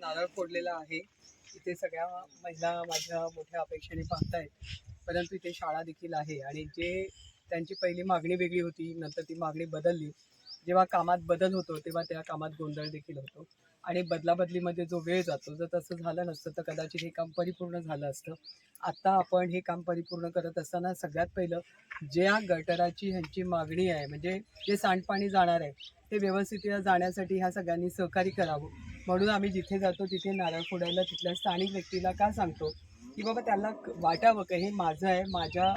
नारळ फोडलेला आहे. इथे सगळ्या महिला माझ्या मोठ्या अपेक्षेने पाहतायत. परंतु इथे शाळा देखील आहे. आणि जे त्यांची पहिली मागणी वेगळी होती नंतर ती मागणी बदलली. जेव्हा कामात बदल होतो तेव्हा त्या कामात गोंधळ देखील होतो. आणि बदलाबदलीमध्ये जो वेळ जातो जर तसं झालं नसतं तर कदाचित हे काम परिपूर्ण झालं असतं. आत्ता आपण हे काम परिपूर्ण करत असताना सगळ्यात पहिलं ज्या गटराची ह्यांची मागणी आहे म्हणजे जे सांडपाणी जाणार आहे ते व्यवस्थित जाण्यासाठी ह्या सगळ्यांनी सहकार्य करावं. म्हणून आम्ही जिथे जातो तिथे नारळ फोडायला तिथल्या स्थानिक व्यक्तीला का सांगतो की बाबा त्याला वाटावं का हे माझं आहे माझ्या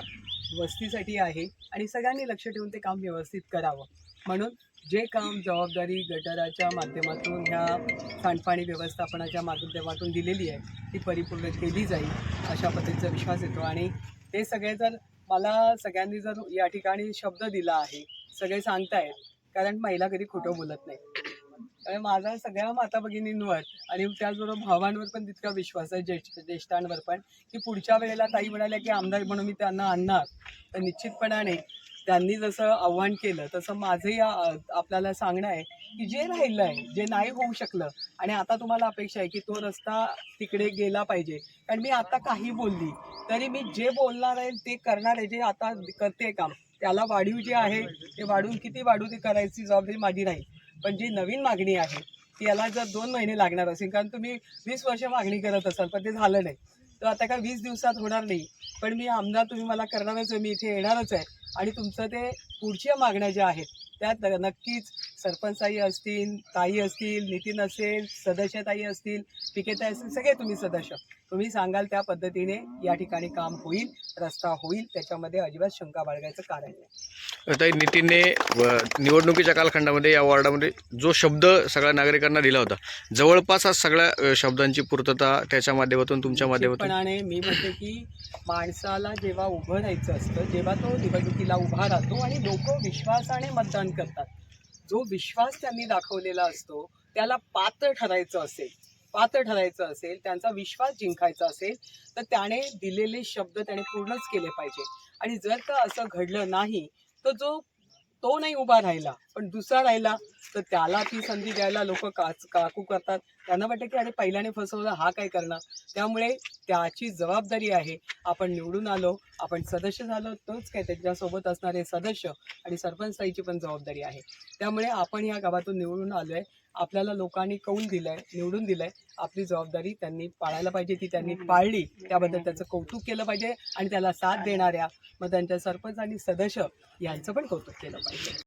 वस्तीसाठी आहे आणि सगळ्यांनी लक्ष ठेवून ते काम व्यवस्थित करावं. म्हणून जे काम जबाबदारी गटाराच्या माध्यमातून ह्या सांडपाणी व्यवस्थापनाच्या माध्यमातून दिलेली आहे ती परिपूर्ण केली जाईल अशा पद्धतीचा विश्वास येतो. आणि ते सगळे जर मला सगळ्यांनी जर या ठिकाणी शब्द दिला आहे सगळे सांगतायत कारण महिला कधी खोटं बोलत नाही. कारण माझा सगळ्या माता भगिनींवर आणि त्याचबरोबर भावांवर पण तितका विश्वास आहे ज्येष्ठ ज्येष्ठांवर पण की पुढच्या वेळेला ताई म्हणाल्या की आमदार म्हणून मी त्यांना आणणार. तर निश्चितपणाने त्यांनी जसं आव्हान केलं तसं माझंही आपल्याला सांगणं आहे की जे राहिलं आहे जे नाही होऊ शकलं आणि आता तुम्हाला अपेक्षा आहे की तो रस्ता तिकडे गेला पाहिजे. कारण मी आता काही बोलली तरी मी जे बोलणार आहे ते करणार आहे जे आता करते काम त्याला वाढीव जे आहे ते वाढून किती वाढू ते करायची जबाबदारी माझी नाही. पण जी नवीन मागणी आहे ती याला जर दोन महिने लागणार असेल कारण तुम्ही वीस वर्ष मागणी करत असाल पण ते झालं नाही. तर आता काय वीस दिवसात होणार नाही. पण मी आमदार तुम्ही मला करणारच आहे मी इथे येणारच आहे. आणि तुमचं ते पुढच्या मागण्या ज्या आहेत त्यात नक्कीच सरपंचताई असतील ताई असतील नितीन असेल सदस्यताई असतील पिकेताई असतील सगळे तुम्ही सदस्य. तुम्ही सांगाल त्या पद्धतीने या ठिकाणी काम होईल रस्ता होईल त्याच्यामध्ये अजिबात शंका बाळगायचं कारण नाही. ताई नितीनने निवडणुकीच्या कालखंडामध्ये या वॉर्डामध्ये जो शब्द सगळ्या नागरिकांना दिला होता जवळपास आज सगळ्या शब्दांची पूर्तता त्याच्या माध्यमातून तुमच्या माध्यमातून. मी म्हणते की माणसाला जेव्हा उभं राहायचं असतं जेव्हा तो निवडणुकीला उभा राहतो आणि लोक विश्वासाने मतदान करतात जो विश्वास त्यांनी दाखवलेला असतो त्याला पात्र ठरायचं असेल पात्र ठरायचं असेल त्यांचा विश्वास जिंकायचा असेल तर त्याने दिलेले शब्द त्याने पूर्णच केले पाहिजे. आणि जर का असं घडलं नाही तर जो तो नाही उभा राहिला पण दुसरा राहिला तर त्याला ती संधी द्यायला लोक काच काकू करतात. त्यांना वाटतं की अरे पहिल्याने फसवलं हा काय करणार? त्यामुळे त्याची जबाबदारी आहे आपण निवडून आलो आपण सदस्य झालो तोच काय त्याच्यासोबत असणारे सदस्य आणि सरपंचताईची पण जबाबदारी आहे. त्यामुळे आपण या गावातून निवडून आलो आहे आपल्याला लोकांनी कौल दिलंय निवडून दिलंय. आपली जबाबदारी त्यांनी पाळायला पाहिजे ती त्यांनी पाळली. त्याबद्दल त्याचं कौतुक केलं पाहिजे आणि त्याला साथ देणाऱ्या मग त्यांच्या सरपंच आणि सदस्य यांचं पण कौतुक केलं पाहिजे.